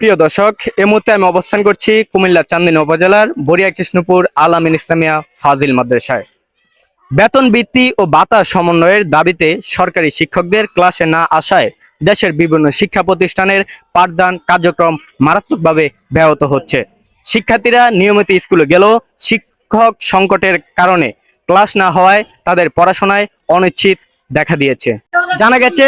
প্রিয় দর্শক এই মুহূর্তে আমি অবস্থান করছি কুমিল্লার চান্দিনী উপজেলার বরিয়া কৃষ্ণপুর আলামিন ইসলামিয়া ফাজিল মাদ্রাসায়। বেতন বৃত্তি ও বাতা সমন্বয়ের দাবিতে সরকারি শিক্ষকদের ক্লাসে না আসায় দেশের বিভিন্ন শিক্ষা প্রতিষ্ঠানের পাঠদান কার্যক্রম মারাত্মকভাবে ব্যাহত হচ্ছে। শিক্ষার্থীরা নিয়মিত স্কুলে গেলেও শিক্ষক সংকটের কারণে ক্লাস না হওয়ায় তাদের পড়াশোনায় অনিশ্চিত দেখা দিয়েছে। জানা গেছে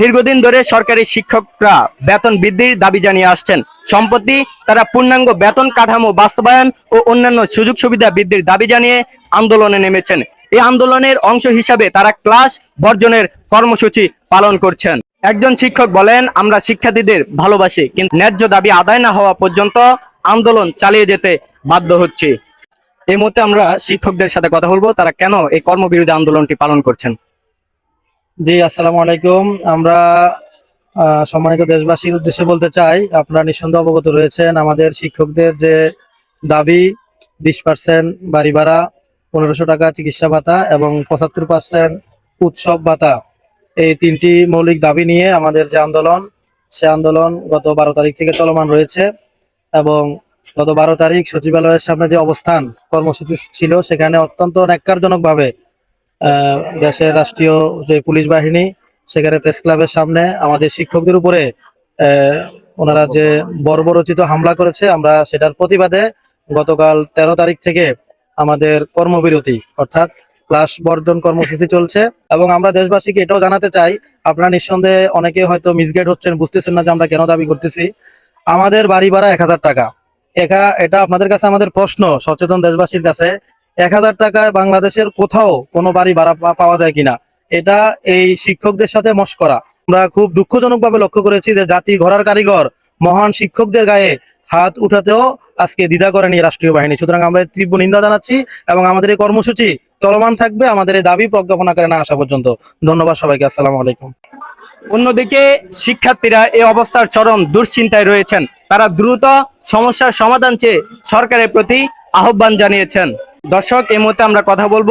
দীর্ঘদিন ধরে সরকারি শিক্ষকরা বেতন বৃদ্ধির দাবি জানিয়ে আসছেন। সম্প্রতি তারা পূর্ণাঙ্গ বেতন কাঠামো বাস্তবায়ন ও অন্যান্য সুযোগ সুবিধা বৃদ্ধির দাবি জানিয়ে আন্দোলনে নেমেছেন। এই আন্দোলনের অংশ হিসাবে তারা ক্লাস বর্জনের কর্মসূচি পালন করছেন। একজন শিক্ষক বলেন, আমরা শিক্ষার্থীদের ভালোবাসি, কিন্তু ন্যায্য দাবি আদায় না হওয়া পর্যন্ত আন্দোলন চালিয়ে যেতে বাধ্য হচ্ছে। এই মুহূর্তে আমরা শিক্ষকদের সাথে কথা বলব, তারা কেন এই কর্মবিরোধী আন্দোলনটি পালন করছেন? জি, আসসালামু আলাইকুম। আমরা সম্মানিত দেশবাসীর উদ্দেশ্যে বলতে চাই, আপনারা নিঃসন্দেহে অবগত রয়েছেন, আমাদের শিক্ষকদের যে দাবি, বিশ পার্সেন্ট বাড়ি ভাড়া, পনেরোশো টাকা চিকিৎসা ভাতা এবং পঁচাত্তর পার্সেন্ট উৎসব ভাতা, এই তিনটি মৌলিক দাবি নিয়ে আমাদের যে আন্দোলন, সে আন্দোলন গত বারো তারিখ থেকে চলমান রয়েছে এবং গত বারো তারিখ সচিবালয়ের সামনে যে অবস্থান, কর্মসূচি ছিল, সেখানে অত্যন্ত ন্যাক্কারজনকভাবে দেশের রাষ্ট্রীয় যে পুলিশ বাহিনী, সেখানে প্রেস ক্লাবের সামনে আমাদের শিক্ষকদের উপরে ওনারা যে বর্বরচিত হামলা করেছে, আমরা সেটার প্রতিবাদে গতকাল তেরো তারিখ থেকে আমাদের কর্মবিরতি, অর্থাৎ ক্লাস বর্জন কর্মসূচি চলছে। এবং আমরা দেশবাসীকে এটাও জানাতে চাই, আপনারা নিঃসন্দেহে অনেকে হয়তো মিসগাইড হচ্ছেন, বুঝতেছেন না যে আমরা কেন দাবি করতেছি। আমাদের বাড়ি ভাড়া এক হাজার টাকা। একা, এটা আপনাদের কাছে আমাদের প্রশ্ন, সচেতন দেশবাসীর কাছে। এক হাজার টাকায় বাংলাদেশের কোথাও কোনো বাড়ি ভাড়া পাওয়া যায় কিনা, এটা এই শিক্ষকদের সাথে মস্করা আমরা খুব দুঃখজনক ভাবে লক্ষ্য করেছি যে জাতি ঘোড়ার কারিগর, মহান শিক্ষকদের গায়ে হাত উঠাতেও আজকে দ্বিধা করেনি রাষ্ট্রীয় বাহিনী। সুতরাং আমরা তীব্র নিন্দা জানাচ্ছি এবং আমাদের এই কর্মসূচি চলমান থাকবে, আমাদের এই দাবি প্রজ্ঞাপনা করে না আসা পর্যন্ত। ধন্যবাদ সবাইকে, আসসালামু আলাইকুম। অন্যদিকে শিক্ষার্থীরা এই অবস্থার চরম দুশ্চিন্তায় রয়েছেন। তারা দ্রুত সমস্যার সমাধান চেয়ে সরকারের প্রতি আহ্বান জানিয়েছেন। দর্শক, এই মুহূর্তে আমরা কথা বলব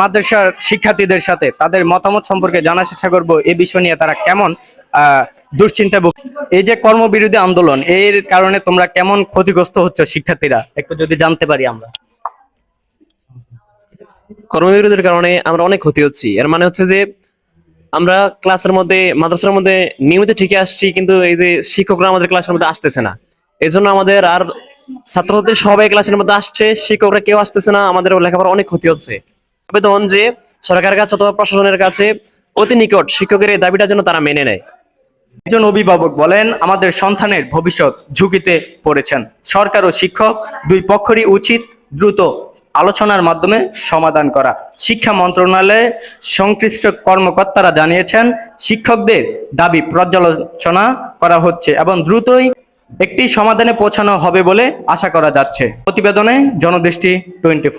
মাদ্রাসার শিক্ষার্থীদের সাথে। তাদের মতামত সম্পর্কে জানার চেষ্টা করব। এই বিষয় নিয়ে তারা কেমন ভুগ এই যে কর্মবিরোধী আন্দোলন, এর কারণে তোমরা কেমন ক্ষতিগ্রস্ত হচ্ছে শিক্ষার্থীরা? একটু যদি জানতে পারি আমরা। কর্মবিরতির কারণে আমরা অনেক ক্ষতি হচ্ছি। এর মানে হচ্ছে যে, আমরা ক্লাসের মধ্যে, মাদ্রাসার মধ্যে নিয়মিত ঠিকই আসছি, কিন্তু এই যে শিক্ষকরা আমাদের ক্লাসের মধ্যে আসতেছে না। এই জন্য আমাদের আর ছাত্রছাত্রী সবাই ক্লাসের মধ্যে আসছে, শিক্ষকরা কেউ আসতেছে না, আমাদের লেখাপড়া অনেক ক্ষতি হচ্ছে। আবেদন যে সরকারের কাছে অথবা প্রশাসনের কাছে অতি নিকট শিক্ষকের এই দাবিটা যেন তারা মেনে নেয়। একজন অভিভাবক বলেন, আমাদের সন্তানের ভবিষ্যৎ ঝুঁকিতে পড়েছেন। সরকার ও শিক্ষক দুই পক্ষেরই উচিত দ্রুত আলোচনার মাধ্যমে সমাধান করা। শিক্ষা মন্ত্রণালয়ে সংশ্লিষ্ট কর্মকর্তারা জানিয়েছেন, শিক্ষকদের দাবি পর্যালোচনা করা হচ্ছে এবং দ্রুতই একটি সমাধানে পৌঁছানো হবে বলে আশা করা যাচ্ছে। প্রতিবেদনে জনদৃষ্টি টোয়েন্টি